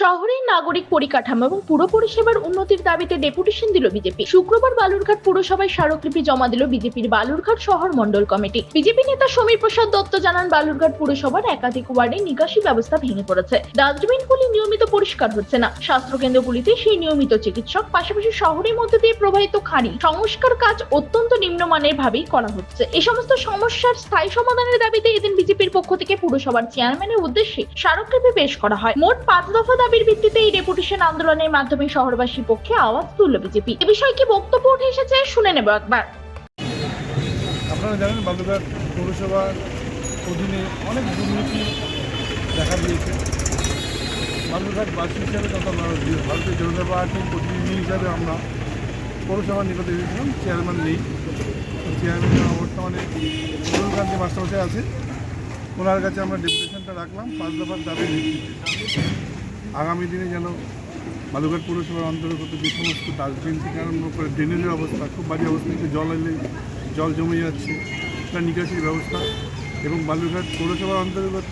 শহরের নাগরিক পরিকাঠামো এবং পুর পরিষেবার উন্নতির দাবিতে ডেপুটেশন দিল বিজেপি। শুক্রবার বালুরঘাট পুরসভায় স্মারকলিপি জমা দিল বিজেপির বালুরঘাট শহর মন্ডল কমিটি। বিজেপি নেতা সমীর প্রসাদ দত্ত জানান, বালুরঘাট পুরসভার একাধিক ওয়ার্ডে নিকাশি ব্যবস্থা ভেঙে পড়েছে। ডাস্টবিনগুলি নিয়মিত পরিষ্কার হচ্ছে না। স্বাস্থ্য কেন্দ্রগুলিতে সেই নিয়মিত চিকিৎসক, পাশাপাশি শহরের মধ্যে দিয়ে প্রবাহিত খাড়ি, সংস্কার কাজ অত্যন্ত নিম্নমানের ভাবেই করা হচ্ছে। এই সমস্ত সমস্যার স্থায়ী সমাধানের দাবিতে এদিন বিজেপির পক্ষ থেকে পুরসভার চেয়ারম্যানের উদ্দেশ্যে স্মারকলিপি পেশ করা হয়। মোট পাঁচ দফা দাবির ভিত্তিতে এই ডেপুটেশন আন্দোলনের মাধ্যমে শহরবাসীর পক্ষে আওয়াজ তুলল বিজেপি। এ বিষয়ে কি বক্তব্য উঠে এসেছে শুনে নেব একবার। আপনারা জানেন, বালুরঘাট পৌরসভার অধীনে অনেক দুর্নীতি দেখা দিয়েছে। বালুরঘাটবাসী হিসাবে তথা ভারতীয় জনতা পার্টির প্রতিনিধি হিসাবে আমরা পৌরসভার নিকটে এসেছিলাম, চেয়ারম্যান নেই। চেয়ারম্যান বর্তমানে অরুণকান্তি মাস্টারমশাই আছে, ওনার কাছে আমরা ডেপুটেশনটা রাখলাম, পাঁচ দফার দাবির ভিত্তিতে। আগামী দিনে যেন বালুঘাট পৌরসভার অন্তর্গত যে সমস্ত ডাস্টবিন থেকে আরম্ভ করে ড্রেনেজের অবস্থা, খুব বাজে অবস্থা জল এলে জল জমে যাচ্ছে তার নিকাশির ব্যবস্থা এবং বালুরঘাট পৌরসভার অন্তর্গত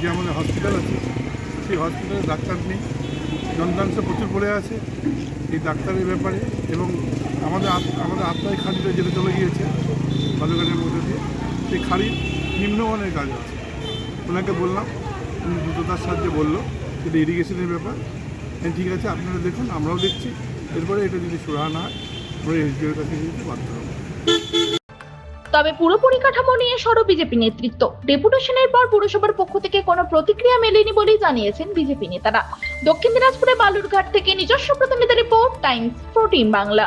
যে আমাদের হসপিটাল আছে, সেই হসপিটালে ডাক্তার নেই। যন্ত্রাংশ প্রচুর পড়ে আছে এই ডাক্তারের ব্যাপারে এবং আমাদের আমাদের আত্মায় খাড়িটা যেটা চলে গিয়েছে বালুরঘাটের মধ্যে দিয়ে। সেই খাড়ির নিম্নমানের কাজ আছে ওনাকে বললাম, উনি দ্রুততার সাহায্যে বলল এটা ইরিগেশনের ব্যাপার। হ্যাঁ ঠিক আছে, আপনারা দেখুন, আমরাও দেখছি। এরপরে এটা যদি সুরাহা না হয়, আমরা এসডিওর কাছে যেতে বাধ্য হব। তবে পুরো পরিকাঠামো নিয়ে সরব বিজেপি নেতৃত্ব। ডেপুটেশনের পর পুরসভার পক্ষ থেকে কোনো প্রতিক্রিয়া মেলেনি বলেই জানিয়েছেন বিজেপি নেতারা। দক্ষিণ দিনাজপুরে বালুরঘাট থেকে নিজস্ব প্রতিনিধি রিপোর্ট, টাইমস, প্রোটিন বাংলা।